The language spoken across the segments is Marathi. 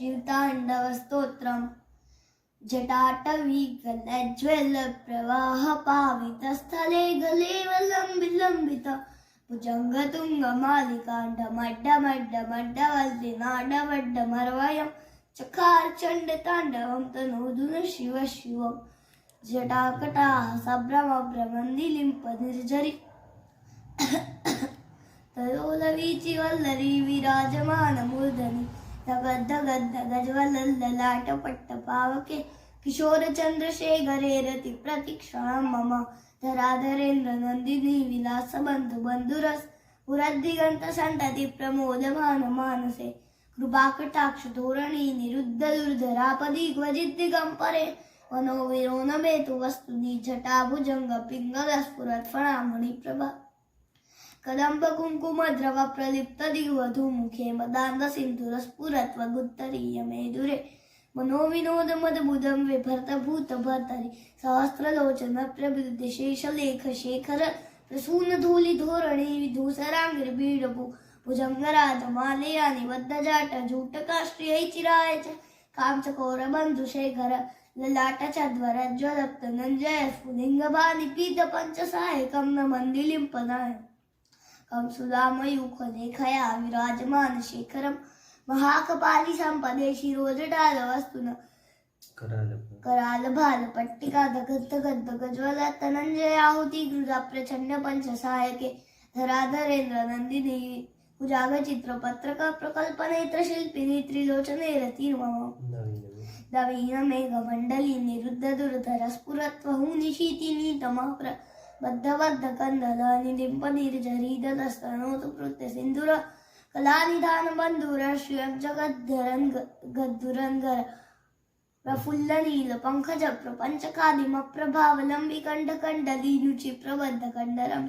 शिवताण्डवस्तोत्रम् जटाटवी गलज्ज्वल प्रवाह पावितस्थले गले भुजङ्गतुङ्गमालिकाण्डमड्डमड्डमड्डवल्लिनाडमड्डमर्वयं चकारचण्डताण्डवं तनोदुन शिव शिवं जटाकटाः सम्भ्रमभ्रमन्दिलिम्पनिर्झरि तयोलवीचि वल्लरी विराजमानमूर्धनि धगद्धगद्धगज्वलल्ललाटपट्टपावके किशोरचन्द्रशेखरे रतिप्रतीक्षां मम धराधरेन्द्र नन्दिनी विलासबन्धु बन्धुरस् पुरद्दिगन्तसन्तति प्रमोदमान मानसे कृपाकटाक्ष धोरणी निरुद्ध दुर्धरापदी क्वचिद्दिगम्परे वनो विरोनमेतु वस्तुनि जटाभुजङ्ग पिङ्गलस्फुरत् द्रव कदम्ब कुङ्कुम द्रव प्रलिप्त दिग्वधूमुखे मदान्ध सिन्धुरस्फुरत्व गुत्तरीय मेदुरे मनोविनोद मदबुदं विभर्त भूत भर्तरि सहस्रलोचन शेष लेख शेखर प्रसून धूलि धोरणे विधूसराङ्गिर्बीडभु भुजङ्गराज मालयानि बद्धजाट जूटकाष्ट्रियै चिराय च कांच कोर बंधु शेखर ललाट चध्वर ज्वलप्त नञ्जय स्फुलिङ्गबाणि पीत पंच पञ्चसायकं न मन्दिलिम्पनाय कंसुदामयूखलेखया विराजमान शेखरं महाकपाली संपदे शिरोजटाल वस्तुन कराल भाल पट्टिका दगद दगद गज्वल धनंजय आहुती गृजा प्रचंड पंच सहायके धराधरेंद्र नंदिनी उजाग चित्र पत्रक प्रकल्प नेत्र शिल्पिनी त्रिलोचने रती मम दवीन मेघ ಬದ್ಧಬದ್ಧ ಕಂದಲ ನಿಂಪನೀರು ಜರೀದನ ಸ್ತನೋತು ಕೃತ್ಯ ಸಿಂಧುರ ಕಲಾನಿಧಾನ ಬಂಧುರ ಶ್ರೀಯಂ ಜಗದ್ಧರಂಗ ಗದ್ದುರಂಗರ ಪ್ರಫುಲ್ಲ ನೀಲ ಪಂಕಜ ಪ್ರಪಂಚಕಾದಿಮ ಪ್ರಭಾವಲಂಬಿ ಕಂಡ ಕಂಡಲೀನುಚಿ ಪ್ರಬದ್ಧ ಕಂಡರಂ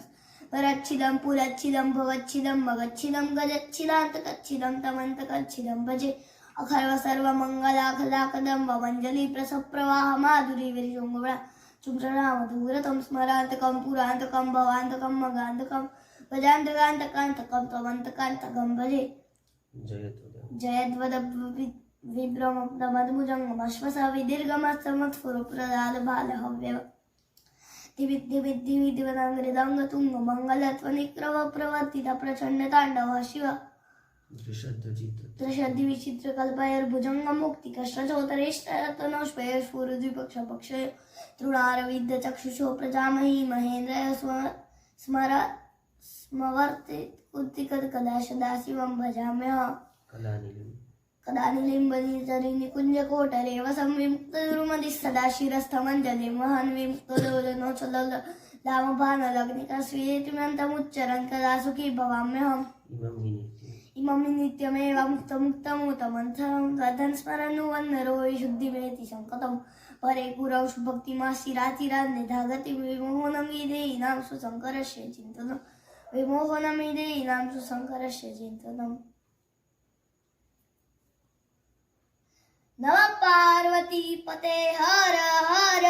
వరక్షిదం పురక్షిదం భవచ్చిదం మగచ్చిదం గజచ్చిదాంత కచ్చిదం తమంత కచ్చిదం భజే అఖర్వ సర్వమంగళాఖలాకదం వంజలి ప్రసప్రవాహ మాధురి విరిశృంగుడ सर्वमङ्गलाखलाकदम्ब मञ्जली प्रसप्रवाह माधुरी विरिशुङ्गवळा शुभ्रनामधूरतं स्मरान्तकं पुरान्तकं भवान्तकं मगान्तकं भजान्तकान्तकान्तकं त्वमन्तकान्तकं भजे जयद्वद विभ्रमदमद्भुजङ्गमश्वस विदीर्घमस्तमत्फुरप्रदालबालहव्यव दिविद्दिविद्दिविद्वदाङ्गृदाङ्गतुङ्ग मङ्गलत्वनिक्रव प्रवर्तित प्रचण्ड ताण्डव शिव त्रिशंति विचित्र कल्पयर भुजंग मुक्ति कृष्ण चौतरेश तनोष्पय सूर्य द्विपक्ष पक्ष तृणारविद्य चक्षुषो प्रजामहि महेन्द्र स्म स्मर स्मवर्तित उद्दिकत कदा सदा शिवं भजाम्यः। कदानिलिं बनीतरि निकुञ्जकोटरेव संविमुक्तरुमदिः सदा शिरस्थमञ्जलि महन् विमुक्तलोलनो चलल दामभानलग्निकस्वेतिमन्तमुच्चरन् कदा सुखी भवाम्यहम् ઇમામિની ત્યમેવામુક્ત મુક્તમુતમ અંથરમ સાધન સ્મરણનું વંદરોય શુદ્ધિ મેતિ સંકતમ પરે કુરવશ ભક્તિમાસી રાતિરાજને ધાગતિ વિમોહનમ વિધેય નામ સુસંકરસ્ય ચિંતનમ વિમોહનમ વિધેય નામ સુસંકરસ્ય ચિંતનમ નવ પાર્વતી પતે હર હર